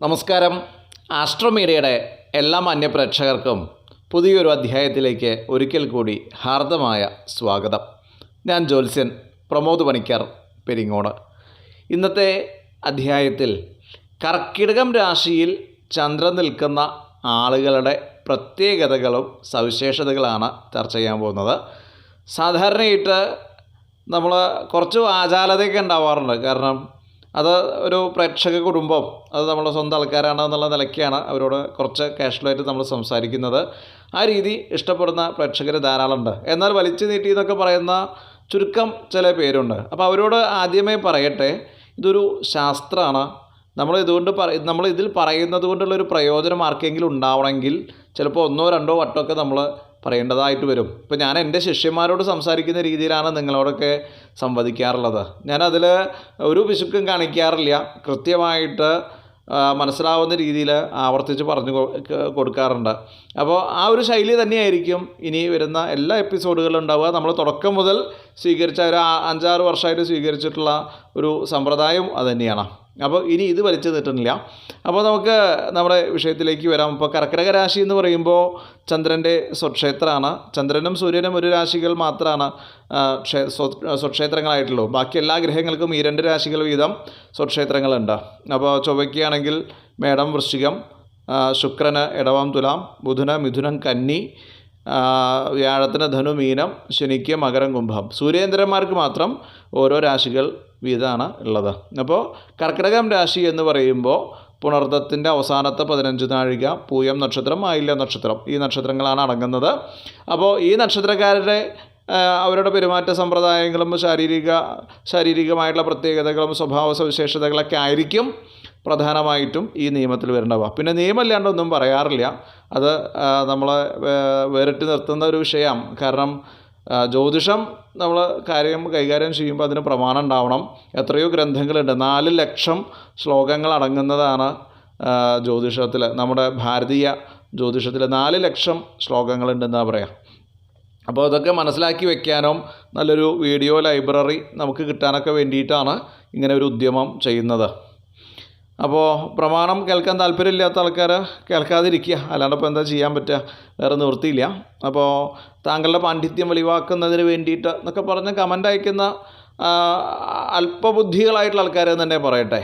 നമസ്കാരം. ആസ്ട്രോമീഡിയയുടെ എല്ലാ മാന്യപ്രേക്ഷകർക്കും പുതിയൊരു അധ്യായത്തിലേക്ക് ഒരിക്കൽ കൂടി ഹാർദമായ സ്വാഗതം. ഞാൻ ജ്യോത്സ്യൻ പ്രമോദ് പണിക്കർ പെരിങ്ങോട്. ഇന്നത്തെ അധ്യായത്തിൽ കർക്കിടകം രാശിയിൽ ചന്ദ്രൻ നിൽക്കുന്ന ആളുകളുടെ പ്രത്യേകതകളും സവിശേഷതകളാണ് ചർച്ച ചെയ്യാൻ പോകുന്നത്. സാധാരണയായിട്ട് നമ്മൾ കുറച്ച് ആചാലതയൊക്കെ ഉണ്ടാവാറുണ്ട്. കാരണം അത് ഒരു പ്രേക്ഷക കുടുംബം അത് നമ്മളെ സ്വന്തം ആൾക്കാരാണ് എന്നുള്ള നിലയ്ക്കാണ് അവരോട് കുറച്ച് കാഷ്വലായിട്ട് നമ്മൾ സംസാരിക്കുന്നത്. ആ രീതി ഇഷ്ടപ്പെടുന്ന പ്രേക്ഷകർ ധാരാളമുണ്ട്. എന്നാൽ വലിച്ചു നീട്ടി എന്നൊക്കെ പറയുന്ന ചുരുക്കം ചില പേരുണ്ട്. അപ്പോൾ അവരോട് ആദ്യമേ പറയട്ടെ ഇതൊരു ശാസ്ത്രമാണ്. നമ്മൾ ഇതുകൊണ്ട് പറ നമ്മൾ ഇതിൽ പറയുന്നത് കൊണ്ടുള്ള ഒരു പ്രയോജനം ആർക്കെങ്കിലും ഉണ്ടാവണമെങ്കിൽ ചിലപ്പോൾ ഒന്നോ രണ്ടോ വട്ടമൊക്കെ നമ്മൾ പറയേണ്ടതായിട്ട് വരും. ഇപ്പോൾ ഞാൻ എന്റെ ശിഷ്യന്മാരോട് സംസാരിക്കുന്ന രീതിയിലാണ് നിങ്ങളോടൊക്കെ സംവദിക്കാറുള്ളത്. ഞാനതിൽ ഒരു പിശുക്കും കാണിക്കാറില്ല. കൃത്യമായിട്ട് മനസ്സിലാവുന്ന രീതിയിൽ ആവർത്തിച്ച് പറഞ്ഞു കൊടുക്കാറുണ്ട്. അപ്പോൾ ആ ഒരു ശൈലി തന്നെയായിരിക്കും ഇനി വരുന്ന എല്ലാ എപ്പിസോഡുകളിലും ഉണ്ടാവുക. നമ്മൾ തുടക്കം മുതൽ സ്വീകരിച്ച ഒരു അഞ്ചാറ് വർഷമായിട്ട് സ്വീകരിച്ചിട്ടുള്ള ഒരു സമ്പ്രദായം അത് തന്നെയാണ്. അപ്പോൾ ഇനി ഇത് വലിച്ചു നീട്ടുന്നില്ല അപ്പോൾ നമുക്ക് നമ്മുടെ വിഷയത്തിലേക്ക് വരാം. ഇപ്പോൾ കർക്കിടക രാശി എന്ന് പറയുമ്പോൾ ചന്ദ്രന്റെ സ്വക്ഷേത്രമാണ്. ചന്ദ്രനും സൂര്യനും ഒരു രാശികൾ മാത്രമാണ് ക്ഷേ- സ്വക്ഷേത്രങ്ങളായിട്ടുള്ളൂ. ബാക്കി എല്ലാ ഗ്രഹങ്ങൾക്കും ഈ രണ്ട് രാശികൾ വീതം സ്വക്ഷേത്രങ്ങളുണ്ട്. അപ്പോൾ ചൊവ്വയ്ക്കാണെങ്കിൽ മേടം വൃശ്ചികം ശുക്രന് ഇടവാം തുലാം ബുധന് മിഥുനം കന്നി വ്യാഴത്തിന് ധനു മീനം ശനിക്ക് മകരം കുംഭം. സൂര്യേന്ദ്രന്മാർക്ക് മാത്രം ഓരോ രാശികൾ വീതമാണ് ഉള്ളത്. അപ്പോൾ കർക്കിടകം രാശി എന്ന് പറയുമ്പോൾ പുണർദത്തിന്റെ അവസാനത്തെ പതിനഞ്ച് നാഴിക പൂയം നക്ഷത്രം ആയില്യ നക്ഷത്രം ഈ നക്ഷത്രങ്ങളാണ് അടങ്ങുന്നത്. അപ്പോൾ ഈ നക്ഷത്രക്കാരുടെ അവരുടെ പെരുമാറ്റ സമ്പ്രദായങ്ങളും ശാരീരിക ശാരീരികമായിട്ടുള്ള പ്രത്യേകതകളും സ്വഭാവ സവിശേഷതകളൊക്കെ ആയിരിക്കും. പ്രധാനമായിട്ടും ഈ നിയമത്തിൽ വരേണ്ടവ പിന്നെ നിയമമല്ലാണ്ട് ഒന്നും പറയാറില്ല. അത് നമ്മളെ വേറിട്ട് നിർത്തുന്ന ഒരു വിഷയം. കാരണം ജ്യോതിഷം നമ്മൾ കാര്യം കൈകാര്യം ചെയ്യുമ്പോൾ അതിന് പ്രമാണം ഉണ്ടാവണം. എത്രയോ ഗ്രന്ഥങ്ങളുണ്ട്. നാല് ലക്ഷം ശ്ലോകങ്ങൾ അടങ്ങുന്നതാണ് ജ്യോതിഷത്തിൽ നമ്മുടെ ഭാരതീയ ജ്യോതിഷത്തിൽ നാല് ലക്ഷം ശ്ലോകങ്ങളുണ്ടെന്നാണ് പറയാം. അപ്പോൾ അതൊക്കെ മനസ്സിലാക്കി വെക്കാനും നല്ലൊരു വീഡിയോ ലൈബ്രറി നമുക്ക് കിട്ടാനൊക്കെ വേണ്ടിയിട്ടാണ് ഇങ്ങനെ ഒരു ഉദ്യമം ചെയ്യുന്നത്. അപ്പോൾ പ്രമാണം കേൾക്കാൻ താല്പര്യമില്ലാത്ത ആൾക്കാർ കേൾക്കാതിരിക്കുക. അല്ലാണ്ട് ഇപ്പോൾ എന്താ ചെയ്യാൻ പറ്റുക? വേറെ നിവൃത്തിയില്ല. അപ്പോൾ താങ്കളുടെ പാണ്ഡിത്യം വെളിവാക്കുന്നതിന് വേണ്ടിയിട്ട് എന്നൊക്കെ പറഞ്ഞ് കമന്റ് അയക്കുന്ന അല്പബുദ്ധികളായിട്ടുള്ള ആൾക്കാർ തന്നെ പറയട്ടെ.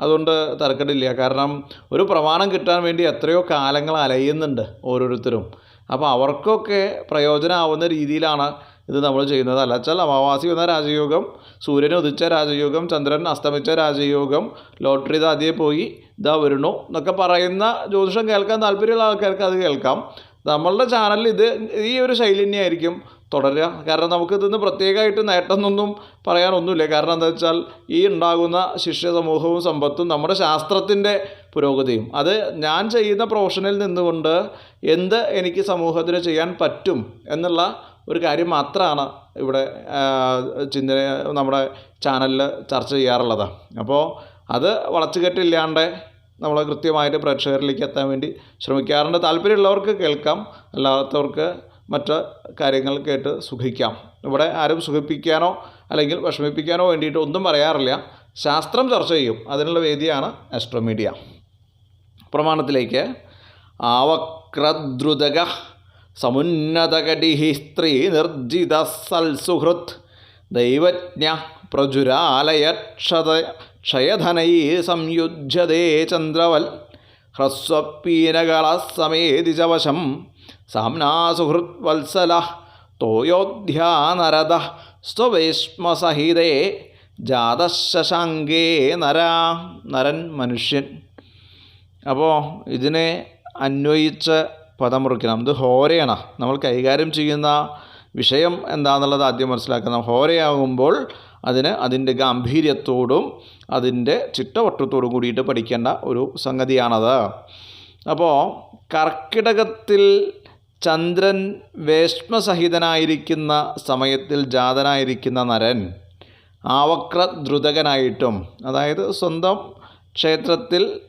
അതുകൊണ്ട് തർക്കടില്ല കാരണം ഒരു പ്രമാണം കിട്ടാൻ വേണ്ടി എത്രയോ കാലങ്ങൾ അലയുന്നുണ്ട് ഓരോരുത്തരും. അപ്പോൾ അവർക്കൊക്കെ പ്രയോജനമാവുന്ന രീതിയിലാണ് ഇത് നമ്മൾ ചെയ്യുന്നതല്ല. വെച്ചാൽ അമാവാസി വന്ന രാജയോഗം സൂര്യൻ ഉദിച്ച രാജയോഗം ചന്ദ്രൻ അസ്തമിച്ച രാജയോഗം ലോട്ടറി ഇതാദ്യേ പോയി ഇതാ വരുന്നു എന്നൊക്കെ പറയുന്ന ജ്യോതിഷം കേൾക്കാൻ താല്പര്യമുള്ള ആൾക്കാർക്ക് അത് കേൾക്കാം. നമ്മളുടെ ചാനലിൽ ഇത് ഈ ഒരു ശൈലി തന്നെയായിരിക്കും തുടരുക. കാരണം നമുക്ക് ഇതിന്ന് പ്രത്യേകമായിട്ട് നേട്ടമൊന്നും പറയാനൊന്നുമില്ല. കാരണം എന്താ വെച്ചാൽ ഈ ഉണ്ടാകുന്ന ശിഷ്യ സമൂഹവും സമ്പത്തും നമ്മുടെ ശാസ്ത്രത്തിന്റെ പുരോഗതിയും. അത് ഞാൻ ചെയ്യുന്ന പ്രൊഫഷനിൽ നിന്നുകൊണ്ട് എന്ത് എനിക്ക് സമൂഹത്തിന് ചെയ്യാൻ പറ്റും എന്നുള്ള ഒരു കാര്യം മാത്രമാണ് ഇവിടെ ചിന്ത നമ്മുടെ ചാനലിൽ ചർച്ച ചെയ്യാറുള്ളത്. അപ്പോൾ അത് വളച്ചുകെട്ടില്ലാണ്ട് നമ്മൾ കൃത്യമായിട്ട് പ്രേക്ഷകരിലേക്ക് എത്താൻ വേണ്ടി ശ്രമിക്കാറുണ്ട്. താല്പര്യമുള്ളവർക്ക് കേൾക്കാം അല്ലാത്തവർക്ക് മറ്റ് കാര്യങ്ങൾ കേട്ട് സുഖിക്കാം. ഇവിടെ ആരും സുഖിപ്പിക്കാനോ അല്ലെങ്കിൽ വിഷമിപ്പിക്കാനോ വേണ്ടിയിട്ട് ഒന്നും പറയാറില്ല. ശാസ്ത്രം ചർച്ച ചെയ്യും. അതിനുള്ള വേദിയാണ് ആസ്ട്രോമീഡിയ പ്രമാണത്തിലേക്ക്. ആവക്രദ്രുതക സമുന്നതകടി സ്ത്രീ നിർജിത സൽസുഹൃത് ദൈവജ്ഞ പ്രചുരാലയക്ഷത ക്ഷയധനൈ സംയുജ്യതേ ചന്ദ്രവൽ ഹ്രസ്വപ്പീനകളസമേതി ച വശം സാമ്നാസുഹൃത് വത്സല തോയോധ്യാനരദ സ്വവേഷ്മസഹിതേ ജാതശശാങ്കേ നരാ നരൻ മനുഷ്യൻ. അപ്പോൾ ഇതിനെ അന്വയിച്ച് പദം മുറിക്കണം. ഇത് ഹോരയാണ് നമ്മൾ കൈകാര്യം ചെയ്യുന്ന വിഷയം എന്താണെന്നുള്ളത് ആദ്യം മനസ്സിലാക്കണം. ഹോരയാകുമ്പോൾ അതിന് അതിന്റെ ഗാംഭീര്യത്തോടും അതിന്റെ ചിട്ടവട്ടത്തോടും കൂടിയിട്ട് പഠിക്കേണ്ട ഒരു സംഗതിയാണത്. അപ്പോൾ കർക്കിടകത്തിൽ ചന്ദ്രൻ വേഷ്മസഹിതനായിരിക്കുന്ന സമയത്തിൽ ജാതനായിരിക്കുന്ന നരൻ ആവക്ര ദ്രുതകനായിട്ടും അതായത് സ്വന്തം ക്ഷേത്രത്തിൽ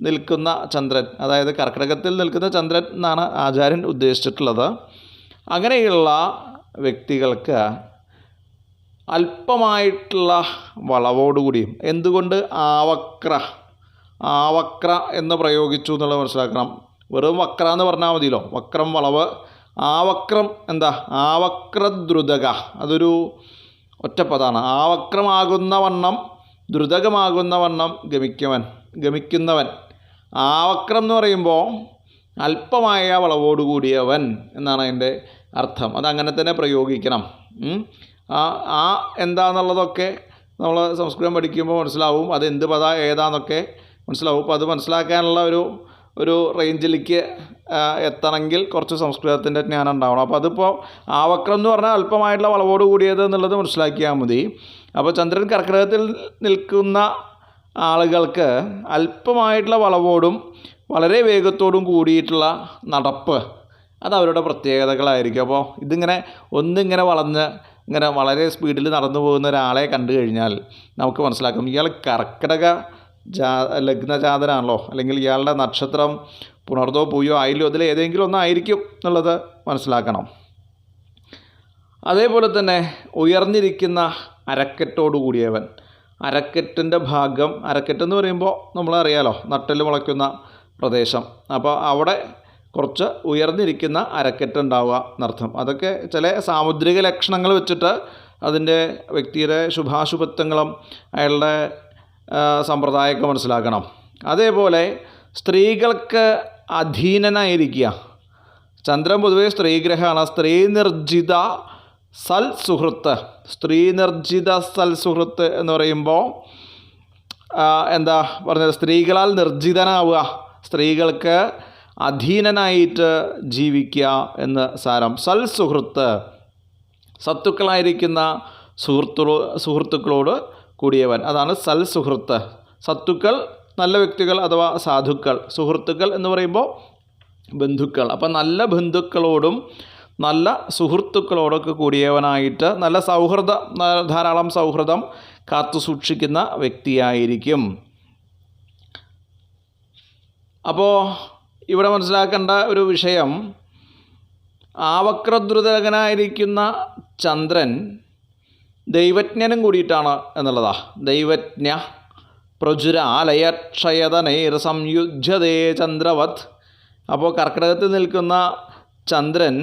നിൽക്കുന്ന ചന്ദ്രൻ അതായത് കർക്കിടകത്തിൽ നിൽക്കുന്ന ചന്ദ്രൻ എന്നാണ് ആചാര്യൻ ഉദ്ദേശിച്ചിട്ടുള്ളത്. അങ്ങനെയുള്ള വ്യക്തികൾക്ക് അല്പമായിട്ടുള്ള വളവോടുകൂടിയും എന്തുകൊണ്ട് ആവക്ര ആവക്ര എന്ന് പ്രയോഗിച്ചു എന്നുള്ളത് മനസ്സിലാക്കണം. വെറും വക്ര എന്ന് പറഞ്ഞാൽ മതിയല്ലോ. വക്രം വളവ് ആവക്രം എന്താ? ആവക്രദ്രുതക അതൊരു ഒറ്റപ്പതാണ് ആവക്രമാകുന്ന വണ്ണം ദ്രുതകമാകുന്ന വണ്ണം ഗമിക്കവൻ ഗമിക്കുന്നവൻ. ആവക്രം എന്ന് പറയുമ്പോൾ അല്പമായ വളവോടുകൂടിയവൻ എന്നാണ് അതിന്റെ അർത്ഥം. അതങ്ങനെ തന്നെ പ്രയോഗിക്കണം. ആ ആ എന്താണെന്നുള്ളതൊക്കെ നമ്മൾ സംസ്കൃതം പഠിക്കുമ്പോൾ മനസ്സിലാവും. അത് എന്ത് പദ ഏതാന്നൊക്കെ മനസ്സിലാവും. അപ്പോൾ അത് മനസ്സിലാക്കാനുള്ള ഒരു ഒരു റേഞ്ചിലേക്ക് എത്തണമെങ്കിൽ കുറച്ച് സംസ്കൃതത്തിന്റെ ജ്ഞാനം ഉണ്ടാവണം. അപ്പോൾ അതിപ്പോൾ ആവക്രം എന്ന് പറഞ്ഞാൽ അല്പമായിട്ടുള്ള വളവോട് കൂടിയത് എന്നുള്ളത് മനസ്സിലാക്കിയാൽ മതി. അപ്പോൾ ചന്ദ്രൻ കർക്കിടകത്തിൽ നിൽക്കുന്ന ആളുകൾക്ക് അല്പമായിട്ടുള്ള വളവോടും വളരെ വേഗത്തോടും കൂടിയിട്ടുള്ള നടപ്പ് അത് അവരുടെ പ്രത്യേകതകളായിരിക്കും. അപ്പോൾ ഇതിങ്ങനെ ഒന്നിങ്ങനെ വളഞ്ഞ് ഇങ്ങനെ വളരെ സ്പീഡിൽ നടന്നു പോകുന്ന ഒരാളെ കണ്ടു കഴിഞ്ഞാൽ നമുക്ക് മനസ്സിലാക്കും. ഇയാൾ കർക്കിടക ജാ ലഗ്നജാതനാണല്ലോ അല്ലെങ്കിൽ ഇയാളുടെ നക്ഷത്രം പുണർതോ പൂയോ ആയില്ലോ. അതിൽ ഏതെങ്കിലും ഒന്നായിരിക്കും എന്നുള്ളത് മനസ്സിലാക്കണം. അതേപോലെ തന്നെ ഉയർന്നിരിക്കുന്ന അരക്കെട്ടോടു കൂടിയവൻ. അരക്കെട്ടിന്റെ ഭാഗം അരക്കെട്ടെന്ന് പറയുമ്പോൾ നമ്മളറിയാലോ നട്ടൽ മുളയ്ക്കുന്ന പ്രദേശം. അപ്പോൾ അവിടെ കുറച്ച് ഉയർന്നിരിക്കുന്ന അരക്കെട്ട് ഉണ്ടാവുക എന്നർത്ഥം. അതൊക്കെ ചില സാമുദ്രിക ലക്ഷണങ്ങൾ വെച്ചിട്ട് അതിന്റെ വ്യക്തിയുടെ ശുഭാശുഭത്വങ്ങളും അയാളുടെ സമ്പ്രദായമൊക്കെ മനസ്സിലാക്കണം. അതേപോലെ സ്ത്രീകൾക്ക് അധീനനായിരിക്കുക. ചന്ദ്രൻ പൊതുവെ സ്ത്രീഗ്രഹമാണ്. സ്ത്രീ നിർജിത സൽ സ്ത്രീ നിർജിത സൽ സുഹൃത്ത് എന്ന് പറയുമ്പോൾ എന്താ പറഞ്ഞത്? സ്ത്രീകളാൽ നിർജിതനാവുക സ്ത്രീകൾക്ക് അധീനനായിട്ട് ജീവിക്കുക എന്ന് സാരം. സൽ സുഹൃത്ത് സത്തുക്കളായിരിക്കുന്ന സുഹൃത്തു സുഹൃത്തുക്കളോട് കൂടിയവൻ. അതാണ് സൽ സുഹൃത്ത് സത്തുക്കൾ നല്ല വ്യക്തികൾ അഥവാ സാധുക്കൾ. സുഹൃത്തുക്കൾ എന്ന് പറയുമ്പോൾ ബന്ധുക്കൾ. അപ്പം നല്ല ബന്ധുക്കളോടും നല്ല സുഹൃത്തുക്കളോടൊക്കെ കൂടിയവനായിട്ട് നല്ല സൗഹൃദ ധാരാളം സൗഹൃദം കാത്തു സൂക്ഷിക്കുന്ന വ്യക്തിയായിരിക്കും. അപ്പോൾ ഇവിടെ മനസ്സിലാക്കേണ്ട ഒരു വിഷയം ആവക്രദ്രുതകനായിരിക്കുന്ന ചന്ദ്രൻ ദൈവജ്ഞനും കൂടിയിട്ടാണ് എന്നുള്ളതാ. ദൈവജ്ഞ പ്രചുരാലയക്ഷയതനൈർ സംയുജ്യതേ ചന്ദ്രവത്. അപ്പോൾ കർക്കിടകത്തിൽ നിൽക്കുന്ന ചന്ദ്രൻ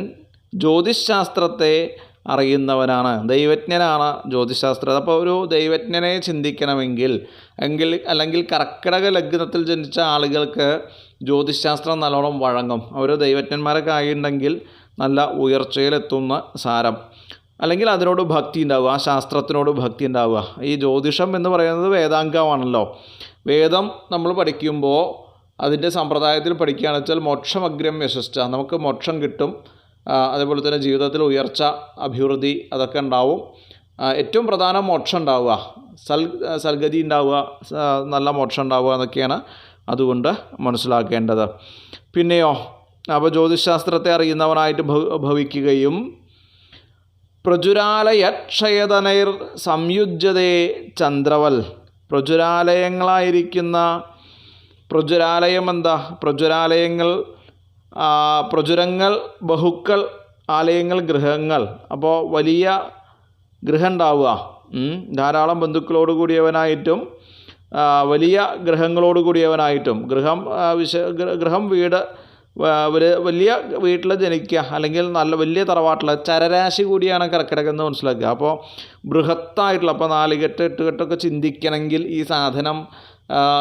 ജ്യോതിശാസ്ത്രത്തെ അറിയുന്നവനാണ്. ദൈവജ്ഞനാണ് ജ്യോതിശാസ്ത്രം. അപ്പോൾ ഒരു ദൈവജ്ഞനെ ചിന്തിക്കണമെങ്കിൽ എങ്കിൽ അല്ലെങ്കിൽ കർക്കിടക ലഗ്നത്തിൽ ജനിച്ച ആളുകൾക്ക് ജ്യോതിശാസ്ത്രം നല്ലോണം വഴങ്ങും. അവർ ദൈവജ്ഞന്മാരൊക്കെ ആയിട്ടുണ്ടെങ്കിൽ നല്ല ഉയർച്ചയിലെത്തുന്ന സാരം. അല്ലെങ്കിൽ അതിനോട് ഭക്തി ഉണ്ടാവുക ആ ശാസ്ത്രത്തിനോട് ഭക്തി ഉണ്ടാവുക. ഈ ജ്യോതിഷം എന്ന് പറയുന്നത് വേദാംഗമാണല്ലോ. വേദം നമ്മൾ പഠിക്കുമ്പോൾ അതിന്റെ സമ്പ്രദായത്തിൽ പഠിക്കുകയാണെന്ന് വെച്ചാൽ മോക്ഷമഗ്രം യശസ്ച നമുക്ക് മോക്ഷം കിട്ടും അതേപോലെ തന്നെ ജീവിതത്തിൽ ഉയർച്ച അഭിവൃദ്ധി അതൊക്കെ ഉണ്ടാവും. ഏറ്റവും പ്രധാനം മോക്ഷം ഉണ്ടാവുക. സൽ സൽഗതി ഉണ്ടാവുക നല്ല മോക്ഷം ഉണ്ടാവുക എന്നൊക്കെയാണ് അതുകൊണ്ട് മനസ്സിലാക്കേണ്ടത്. പിന്നെയോ അപ്പോൾ ജ്യോതിശാസ്ത്രത്തെ അറിയുന്നവനായിട്ട് ഭവിക്കുകയും പ്രചുരാലയക്ഷയതനൈർ സംയുജ്യതേ ചന്ദ്രവൽ. പ്രചുരാലയങ്ങളായിരിക്കുന്ന പ്രചുരാലയം എന്താ പ്രചുരാലയങ്ങൾ പ്രചുരങ്ങൾ ബഹുക്കൾ ആലയങ്ങൾ ഗൃഹങ്ങൾ. അപ്പോൾ വലിയ ഗൃഹം ഉണ്ടാവുക ധാരാളം ബന്ധുക്കളോട് കൂടിയവനായിട്ടും വലിയ ഗ്രഹങ്ങളോട് കൂടിയവനായിട്ടും. ഗൃഹം വിശ ഗൃഹം വീട് വലിയ വീട്ടിൽ ജനിക്കുക അല്ലെങ്കിൽ നല്ല വലിയ തറവാട്ടിൽ ചരരാശി കൂടിയാണ് കർക്കിടകം എന്ന് മനസ്സിലാക്കുക. അപ്പോൾ ബൃഹത്തായിട്ടുള്ള അപ്പോൾ നാലുകെട്ട് എട്ടുകെട്ടൊക്കെ ചിന്തിക്കണമെങ്കിൽ ഈ സാധനം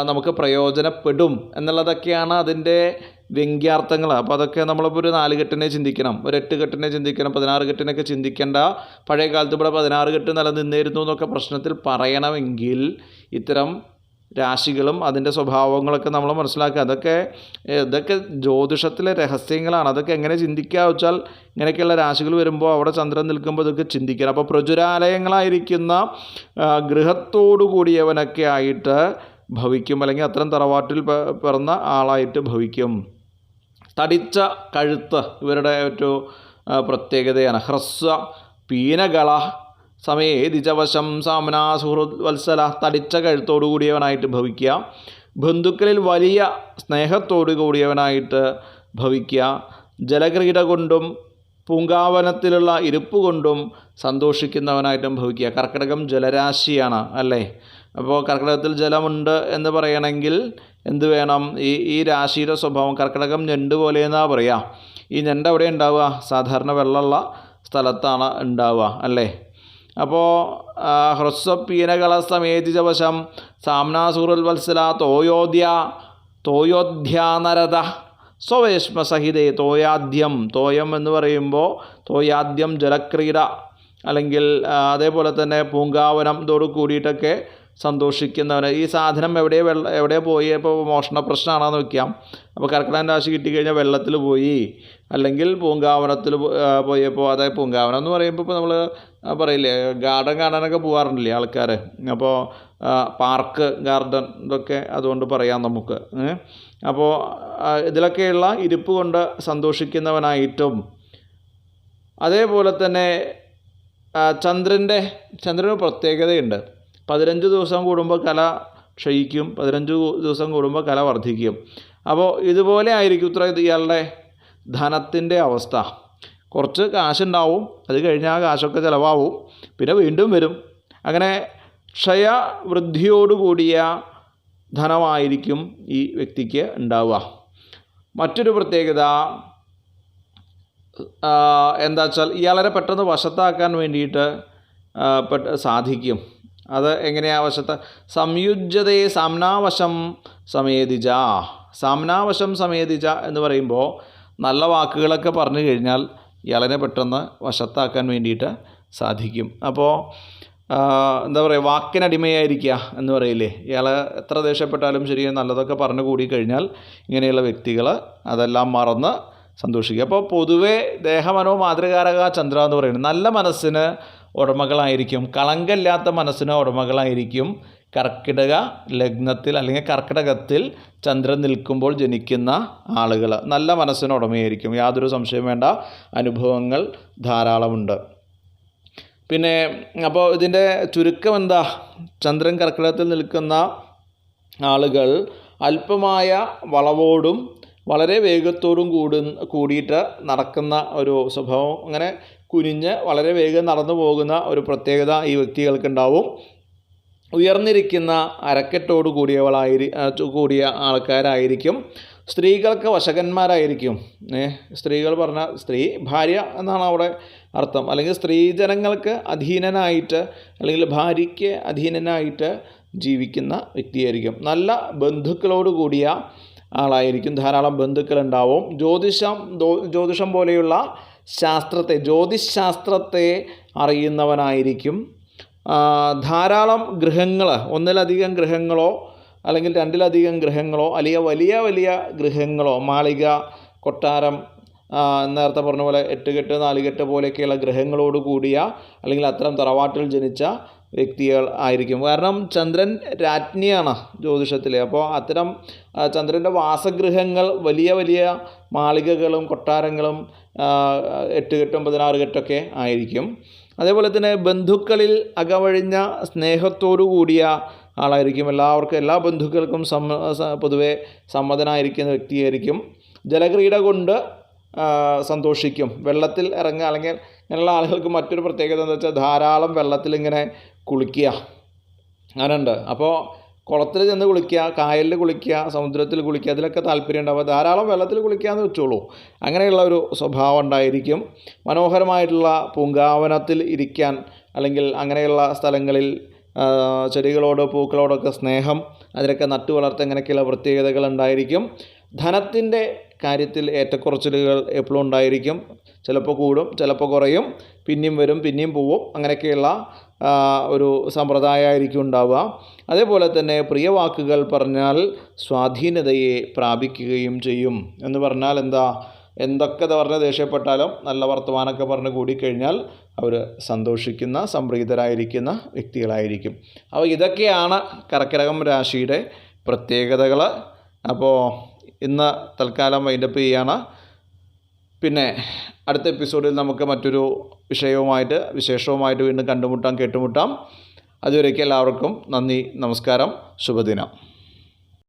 നമുക്ക് പ്രയോജനപ്പെടും എന്നുള്ളതൊക്കെയാണ് അതിന്റെ വ്യംഗ്യാർത്ഥങ്ങൾ അപ്പോൾ അതൊക്കെ നമ്മളിപ്പോൾ ഒരു നാല് കെട്ടിനെ ചിന്തിക്കണം. ഒരു എട്ട് കെട്ടിനെ ചിന്തിക്കണം. പതിനാറ് കെട്ടിനൊക്കെ ചിന്തിക്കേണ്ട. പഴയ കാലത്ത് ഇവിടെ പതിനാറ് കെട്ട് നിലനിന്നിരുന്നു എന്നൊക്കെ പ്രശ്നത്തിൽ പറയണമെങ്കിൽ ഇത്തരം രാശികളും അതിന്റെ സ്വഭാവങ്ങളൊക്കെ നമ്മൾ മനസ്സിലാക്കുക. അതൊക്കെ ഇതൊക്കെ ജ്യോതിഷത്തിലെ രഹസ്യങ്ങളാണ്. അതൊക്കെ എങ്ങനെ ചിന്തിക്കുക വെച്ചാൽ ഇങ്ങനെയൊക്കെയുള്ള രാശികൾ വരുമ്പോൾ അവിടെ ചന്ദ്രൻ നിൽക്കുമ്പോൾ ഇതൊക്കെ ചിന്തിക്കണം. അപ്പോൾ പ്രചുരാലയങ്ങളായിരിക്കുന്ന ഗൃഹത്തോടു കൂടിയവനൊക്കെ ആയിട്ട് ഭവിക്കും. അല്ലെങ്കിൽ അത്തരം തറവാട്ടിൽ പിറന്ന ആളായിട്ട് ഭവിക്കും. തടിച്ച കഴുത്ത് ഇവരുടെ ഒരു പ്രത്യേകതയാണ്. ഹ്രസ്വ പീനകള സമയേ ദിജവശം സാമന സുഹൃത് വത്സല തടിച്ച കഴുത്തോടു കൂടിയവനായിട്ട് ഭവിക്കുക. ബന്ധുക്കളിൽ വലിയ സ്നേഹത്തോടു കൂടിയവനായിട്ട് ഭവിക്കുക. ജലക്രീഡ കൊണ്ടും പൂങ്കാവനത്തിലുള്ള ഇരുപ്പ് കൊണ്ടും സന്തോഷിക്കുന്നവനായിട്ടും ഭവിക്കുക. കർക്കിടകം ജലരാശിയാണ് അല്ലേ? അപ്പോൾ കർക്കിടകത്തിൽ ജലമുണ്ട് എന്ന് പറയണമെങ്കിൽ എന്ത് വേണം? ഈ ഈ രാശിയുടെ സ്വഭാവം കർക്കിടകം ഞണ്ട് പോലെ എന്നാ പറയുക ഈ ഞണ്ട് എവിടെ ഉണ്ടാവുക. സാധാരണ വെള്ളമുള്ള സ്ഥലത്താണ് ഉണ്ടാവുക അല്ലേ? അപ്പോൾ സമേതി സമേതിജവശം സാമ്നാസുറുൽ വത്സല തോയോധ്യ തോയോധ്യാനരത സ്വവേഷ്മസഹിതേ തോയാദ്യം തോയം എന്ന് പറയുമ്പോൾ തോയാദ്യം ജലക്രീഡ അല്ലെങ്കിൽ അതേപോലെ തന്നെ പൂങ്കാവനം ഇതോട് കൂടിയിട്ടൊക്കെ സന്തോഷിക്കുന്നവന് ഈ സാധനം എവിടെ വെള്ള എവിടെ പോയി? ഇപ്പോൾ മോഷണ പ്രശ്നമാണെന്ന് വെക്കാം. അപ്പോൾ കർക്കിടകൻ രാശി കിട്ടിക്കഴിഞ്ഞാൽ വെള്ളത്തിൽ പോയി. അല്ലെങ്കിൽ പൂങ്കാവനത്തിൽ പോയപ്പോൾ അതായത് പൂങ്കാവനം എന്ന് പറയുമ്പോൾ ഇപ്പോൾ നമ്മൾ പറയില്ലേ ഗാർഡൻ കാണാനൊക്കെ പോകാറുണ്ടല്ലേ ആൾക്കാർ അപ്പോൾ പാർക്ക് ഗാർഡൻ ഇതൊക്കെ അതുകൊണ്ട് പറയാം നമുക്ക്. അപ്പോൾ ഇതിലൊക്കെയുള്ള ഇരിപ്പ് കൊണ്ട് സന്തോഷിക്കുന്നവനായിട്ടും അതേപോലെ തന്നെ ചന്ദ്രന്റെ ചന്ദ്രന് പ്രത്യേകതയുണ്ട്. പതിനഞ്ച് ദിവസം കൂടുമ്പോൾ കല ക്ഷയിക്കും പതിനഞ്ച് ദിവസം കൂടുമ്പോൾ കല വർദ്ധിക്കും. അപ്പോൾ ഇതുപോലെ ആയിരിക്കും ഇത്ര ഇയാളുടെ ധനത്തിന്റെ അവസ്ഥ. കുറച്ച് കാശുണ്ടാവും അത് കഴിഞ്ഞാൽ ആ കാശൊക്കെ ചിലവാവും പിന്നെ വീണ്ടും വരും. അങ്ങനെ ക്ഷയവൃദ്ധിയോടുകൂടിയ ധനമായിരിക്കും ഈ വ്യക്തിക്ക് ഉണ്ടാവുക. മറ്റൊരു പ്രത്യേകത എന്താ വെച്ചാൽ ഇയാളെ പെട്ടെന്ന് വശത്താക്കാൻ വേണ്ടിയിട്ട് സാധിക്കും. അത് എങ്ങനെയാ വശത്ത്? സംയുജ്യതയെ സാമ്നാവശം സമേതിജ. സാമ്നാവശം സമേതിജ എന്ന് പറയുമ്പോൾ നല്ല വാക്കുകളൊക്കെ പറഞ്ഞു കഴിഞ്ഞാൽ ഇളനെ പെട്ടെന്ന് വശത്താക്കാൻ വേണ്ടിയിട്ട് സാധിക്കും. അപ്പോൾ എന്താ പറയുക വാക്കിനടിമയായിരിക്കുക എന്ന് പറയില്ലേ? ഇയാൾ എത്ര ദേഷ്യപ്പെട്ടാലും ശരി നല്ലതൊക്കെ പറഞ്ഞു കൂടി കഴിഞ്ഞാൽ ഇങ്ങനെയുള്ള വ്യക്തികൾ അതെല്ലാം മറന്ന് സന്തോഷിക്കുക. അപ്പോൾ പൊതുവേ ദേഹമനോ മാതൃകാരക ചന്ദ്ര എന്ന് പറയുന്നത് നല്ല മനസ്സിന് ഉടമകളായിരിക്കും. കളങ്കമില്ലാത്ത മനസ്സിന് ഉടമകളായിരിക്കും. കർക്കിടക ലഗ്നത്തിൽ അല്ലെങ്കിൽ കർക്കിടകത്തിൽ ചന്ദ്രൻ നിൽക്കുമ്പോൾ ജനിക്കുന്ന ആളുകൾ. നല്ല മനസ്സിന് ഉടമയായിരിക്കും. യാതൊരു സംശയം വേണ്ട. അനുഭവങ്ങൾ ധാരാളമുണ്ട്. പിന്നെ അപ്പോൾ ഇതിന്റെ ചുരുക്കം എന്താ? ചന്ദ്രൻ കർക്കിടകത്തിൽ നിൽക്കുന്ന ആളുകൾ അല്പമായ വളവോടും വളരെ വേഗത്തോടും കൂടി കൂടിയിട്ട് നടക്കുന്ന ഒരു സ്വഭാവം. അങ്ങനെ കുനിഞ്ഞ് വളരെ വേഗം നടന്നു പോകുന്ന ഒരു പ്രത്യേകത ഈ വ്യക്തികൾക്കുണ്ടാവും. ഉയർന്നിരിക്കുന്ന അരക്കെട്ടോട് കൂടിയവളായിരി കൂടിയ ആൾക്കാരായിരിക്കും. സ്ത്രീകൾക്ക് വശകന്മാരായിരിക്കും. സ്ത്രീകൾ പറഞ്ഞ സ്ത്രീ ഭാര്യ എന്നാണ് അവിടെ അർത്ഥം. അല്ലെങ്കിൽ സ്ത്രീജനങ്ങൾക്ക് അധീനനായിട്ട് അല്ലെങ്കിൽ ഭാര്യയ്ക്ക് അധീനനായിട്ട് ജീവിക്കുന്ന വ്യക്തിയായിരിക്കും. നല്ല ബന്ധുക്കളോട് കൂടിയ ആളായിരിക്കും. ധാരാളം ബന്ധുക്കളുണ്ടാവും. ജ്യോതിഷം ജ്യോതിഷം പോലെയുള്ള ശാസ്ത്രത്തെ ജ്യോതിശാസ്ത്രത്തെ അറിയുന്നവനായിരിക്കും. ധാരാളം ഗ്രഹങ്ങൾ ഒന്നിലധികം ഗ്രഹങ്ങളോ അല്ലെങ്കിൽ രണ്ടിലധികം ഗ്രഹങ്ങളോ അല്ലെങ്കിൽ വലിയ വലിയ ഗ്രഹങ്ങളോ മാളിക കൊട്ടാരം നേരത്തെ പറഞ്ഞ പോലെ എട്ടുകെട്ട് നാലുകെട്ട് പോലെയൊക്കെയുള്ള ഗ്രഹങ്ങളോട് കൂടിയ അല്ലെങ്കിൽ അത്തരം തറവാട്ടിൽ ജനിച്ച വ്യക്തികൾ ആയിരിക്കും. കാരണം ചന്ദ്രൻ രാജ്ഞിയാണ് ജ്യോതിഷത്തിൽ അപ്പോൾ അത്തരം ചന്ദ്രന്റെ വാസഗൃഹങ്ങൾ വലിയ വലിയ മാളികകളും കൊട്ടാരങ്ങളും എട്ട് എട്ടുകെട്ടും പതിനാറ് കെട്ടൊക്കെ ആയിരിക്കും. അതേപോലെ തന്നെ ബന്ധുക്കളിൽ അകവഴിഞ്ഞ സ്നേഹത്തോടു കൂടിയ ആളായിരിക്കും. എല്ലാവർക്കും എല്ലാ ബന്ധുക്കൾക്കും സമ്മ പൊതുവെ സമ്മതനായിരിക്കുന്ന വ്യക്തിയായിരിക്കും. ജലക്രീഡ കൊണ്ട് സന്തോഷിക്കും. വെള്ളത്തിൽ ഇറങ്ങുക അല്ലെങ്കിൽ ഇങ്ങനെയുള്ള ആളുകൾക്ക് മറ്റൊരു പ്രത്യേകത എന്താ വെച്ചാൽ ധാരാളം വെള്ളത്തിൽ ഇങ്ങനെ കുളിക്കുക. അങ്ങനെയുണ്ട്. അപ്പോൾ കുളത്തിൽ ചെന്ന് കുളിക്കുക കായലിൽ കുളിക്കുക സമുദ്രത്തിൽ കുളിക്കുക അതിലൊക്കെ താല്പര്യം ഉണ്ടാവുക. ധാരാളം വെള്ളത്തിൽ കുളിക്കുക എന്ന് വെച്ചോളൂ. അങ്ങനെയുള്ള ഒരു സ്വഭാവം ഉണ്ടായിരിക്കും. മനോഹരമായിട്ടുള്ള പൂങ്കാവനത്തിൽ ഇരിക്കാൻ അല്ലെങ്കിൽ അങ്ങനെയുള്ള സ്ഥലങ്ങളിൽ ചെടികളോട് പൂക്കളോടൊക്കെ സ്നേഹം അതിനൊക്കെ നട്ടു വളർത്ത അങ്ങനെയൊക്കെയുള്ള പ്രത്യേകതകൾ ഉണ്ടായിരിക്കും. ധനത്തിന്റെ കാര്യത്തിൽ ഏറ്റക്കുറച്ചിലുകൾ എപ്പോഴും ഉണ്ടായിരിക്കും. ചിലപ്പോൾ കൂടും ചിലപ്പോൾ കുറയും. പിന്നെയും വരും പിന്നെയും പോവും. അങ്ങനെയൊക്കെയുള്ള ഒരു സമ്പ്രദായമായിരിക്കും ഉണ്ടാവുക. അതേപോലെ തന്നെ പ്രിയ വാക്കുകൾ പറഞ്ഞാൽ സ്വാധീനതയെ പ്രാപിക്കുകയും ചെയ്യും എന്ന് പറഞ്ഞാൽ എന്താ? എന്തൊക്കെ പറഞ്ഞ് ദേഷ്യപ്പെട്ടാലും നല്ല വർത്തമാനമൊക്കെ പറഞ്ഞ് കൂടിക്കഴിഞ്ഞാൽ അവർ സന്തോഷിക്കുന്ന സംപ്രീതരായിരിക്കുന്ന വ്യക്തികളായിരിക്കും. അപ്പോൾ ഇതൊക്കെയാണ് കർക്കിടകം രാശിയുടെ പ്രത്യേകതകൾ. അപ്പോൾ ഇന്ന് തൽക്കാലം വൈൻഡപ്പ് ചെയ്യാണ്. പിന്നെ അടുത്ത എപ്പിസോഡിൽ നമുക്ക് മറ്റൊരു വിഷയവുമായിട്ട് വിശേഷവുമായിട്ട് വീണ്ടും കണ്ടുമുട്ടാം കേട്ടുമുട്ടാം. അതുവരേക്കും എല്ലാവർക്കും നന്ദി നമസ്കാരം ശുഭദിനം.